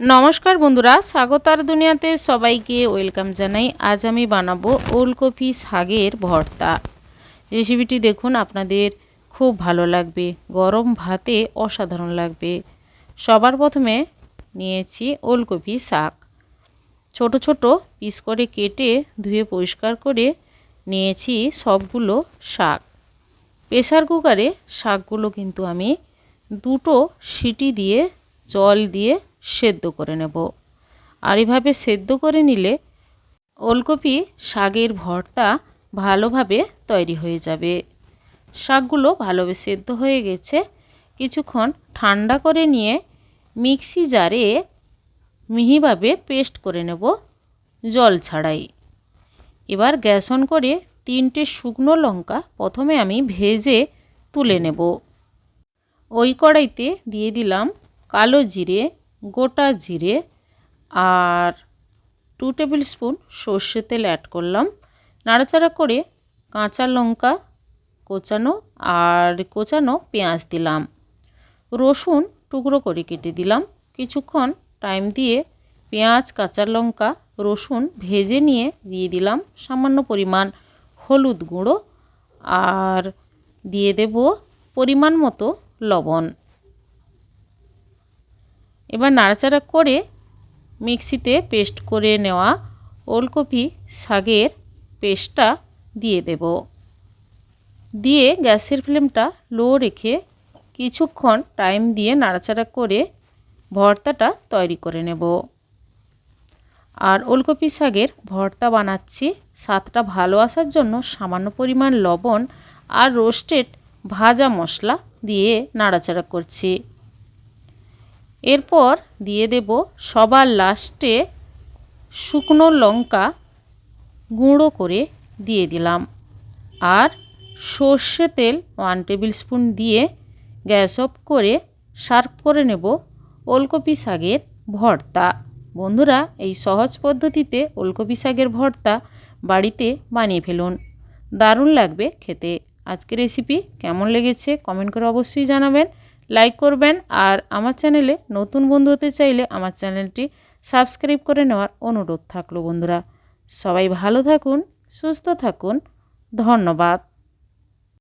নমস্কার বন্ধুরা, স্বাগতার দুনিয়াতে সবাইকে ওয়েলকাম জানাই। আজ আমি বানাবো ওলকপি শাকের ভর্তা। রেসিপিটি দেখুন, আপনাদের খুব ভালো লাগবে, গরম ভাতে অসাধারণ লাগবে। সবার প্রথমে নিয়েছি ওলকপি শাক। ছোট ছোট পিস করে কেটে ধুয়ে পরিষ্কার করে নিয়েছি সবগুলো শাক। প্রেসার কুকারে শাকগুলো কিন্তু আমি দুটো সিটি দিয়ে, জল দিয়ে সেদ্ধ করে নেব। আর এভাবে সেদ্ধ করে নিলে ওলকপি, শাকের ভর্তা ভালোভাবে তৈরি হয়ে যাবে। শাকগুলো ভালোভাবে সেদ্ধ হয়ে গেছে। কিছুক্ষণ ঠান্ডা করে নিয়ে মিক্সি জারে মিহিভাবে পেস্ট করে নেব জল ছাড়াই। এবার গ্যাস অন করে তিনটে শুকনো লঙ্কা প্রথমে আমি ভেজে তুলে নেব। ওই কড়াইতে দিয়ে দিলাম কালো জিরে গোটা জিরে আর টু টেবিল স্পুন সর্ষে তেল অ্যাড করলাম। নাড়াচাড়া করে কাঁচা লঙ্কা কোচানো আর কোচানো পেঁয়াজ দিলাম। রসুন টুকরো করে কেটে দিলাম। কিছুক্ষণ টাইম দিয়ে পেঁয়াজ, কাঁচা লঙ্কা, রসুন ভেজে নিয়ে দিয়ে দিলাম। সামান্য পরিমাণ হলুদ গুঁড়ো আর দিয়ে দেব পরিমাণ মতো লবণ। এবার নাড়াচাড়া করে মিক্সিতে পেস্ট করে নেওয়া ওলকপি শাকের পেস্টটা দিয়ে দেব। দিয়ে গ্যাসের ফ্লেমটা লো রেখে কিছুক্ষণ টাইম দিয়ে নাড়াচাড়া করে ভর্তাটা তৈরি করে নেব। আর ওলকপি শাকের ভর্তা বানাচ্ছি, স্বাদটা ভালো আসার জন্য সামান্য পরিমাণ লবণ আর রোস্টেড ভাজা মশলা দিয়ে নাড়াচাড়া করছি। এরপর দিয়ে দেব সবার লাস্টে শুকনো লঙ্কা গুঁড়ো করে দিয়ে দিলাম। আর সর্ষে তেল ওয়ান টেবিল স্পুন দিয়ে গ্যাস অফ করে সার্ভ করে নেব ওলকপি শাকের ভর্তা। বন্ধুরা, এই সহজ পদ্ধতিতে ওলকপি শাকের ভর্তা বাড়িতে বানিয়ে ফেলুন। দারুণ লাগবে খেতে। আজকের রেসিপি কেমন লেগেছে কমেন্ট করে অবশ্যই জানাবেন। লাইক করবেন আর আমার চ্যানেলে নতুন বন্ধু হতে চাইলে আমার চ্যানেলটি সাবস্ক্রাইব করে নেওয়ার অনুরোধ থাকল বন্ধুরা। সবাই ভালো থাকুন, সুস্থ থাকুন। ধন্যবাদ।